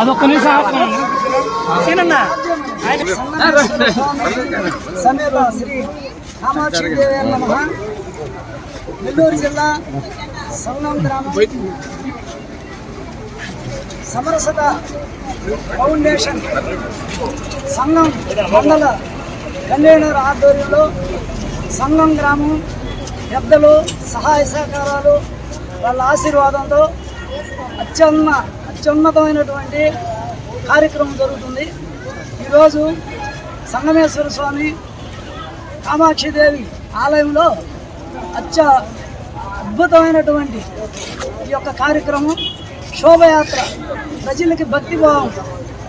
అదొక్క నిమిషం ఆపుకోండి. సీనన్న ఆయన సమేత శ్రీ కామాక్షి దేవి నమ. నెల్లూరు జిల్లా సంగం గ్రామం. సమరసత ఫౌండేషన్ సంఘం మండల కన్వీనర్ ఆధ్వర్యంలో సంఘం గ్రామం పెద్దలు సహాయ సహకారాలు వాళ్ళ ఆశీర్వాదంతో అత్యున్న అత్యున్నతమైనటువంటి కార్యక్రమం జరుగుతుంది. ఈరోజు సంగమేశ్వర స్వామి కామాక్షిదేవి ఆలయంలో అత్య అద్భుతమైనటువంటి ఈ యొక్క కార్యక్రమం శోభయాత్ర ప్రజలకి భక్తిభావం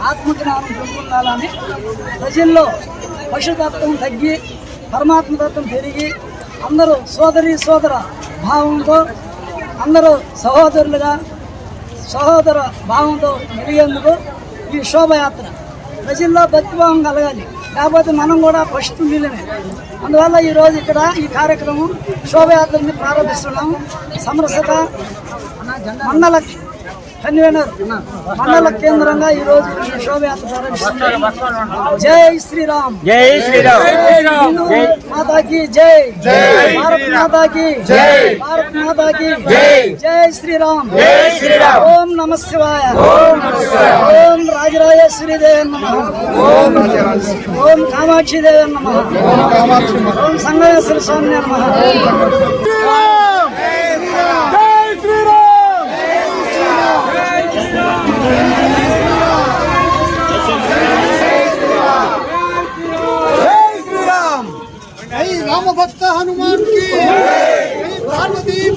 ఆత్మజ్ఞానం పెంపొందాలని ప్రజల్లో పశుతత్వం తగ్గి పరమాత్మతత్వం పెరిగి అందరూ సోదరి సోదర భావంతో అందరూ సహోదరులుగా సహోదర భావంతో మెలిగేందుకు ఈ శోభయాత్ర ప్రజల్లో భక్తిభావం కలగాలి. లేకపోతే మనం కూడా పశుతుండిలమే అందువల్ల ఈరోజు ఇక్కడ ఈ కార్యక్రమం శోభయాత్రని ప్రారంభిస్తున్నాము. సమరసత మండల కన్వీనర్ మండల కేంద్రంగా ఈ శోభయాత్ర ప్రారంభిస్తున్నాము జై శ్రీరామ్. జై శ్రీరామ్. మాతాకి జై. భారత్ మాతాకి జై. భారత్ మాతాకి జై. జై. శ్రీరామ్. జై శ్రీరామ్. ఓం నమ శివాయ. ఓం రాజరాజేశ్వరి దేవి నమ. ఓం కామాక్షి దేవి నమ. ఓం సంగమేశ్వర స్వామి నమ.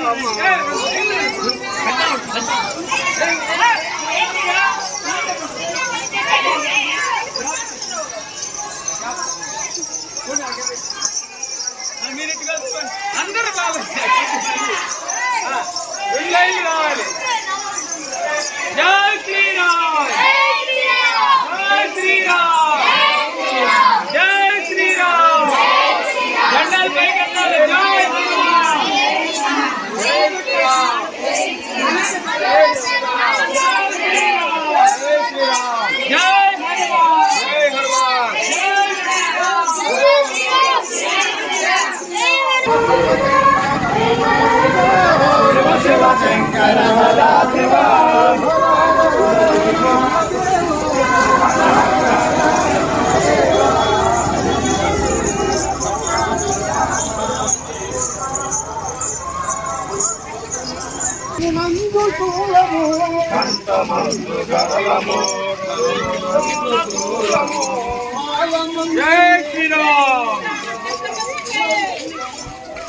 ஆமா జై శ్రీరామ్.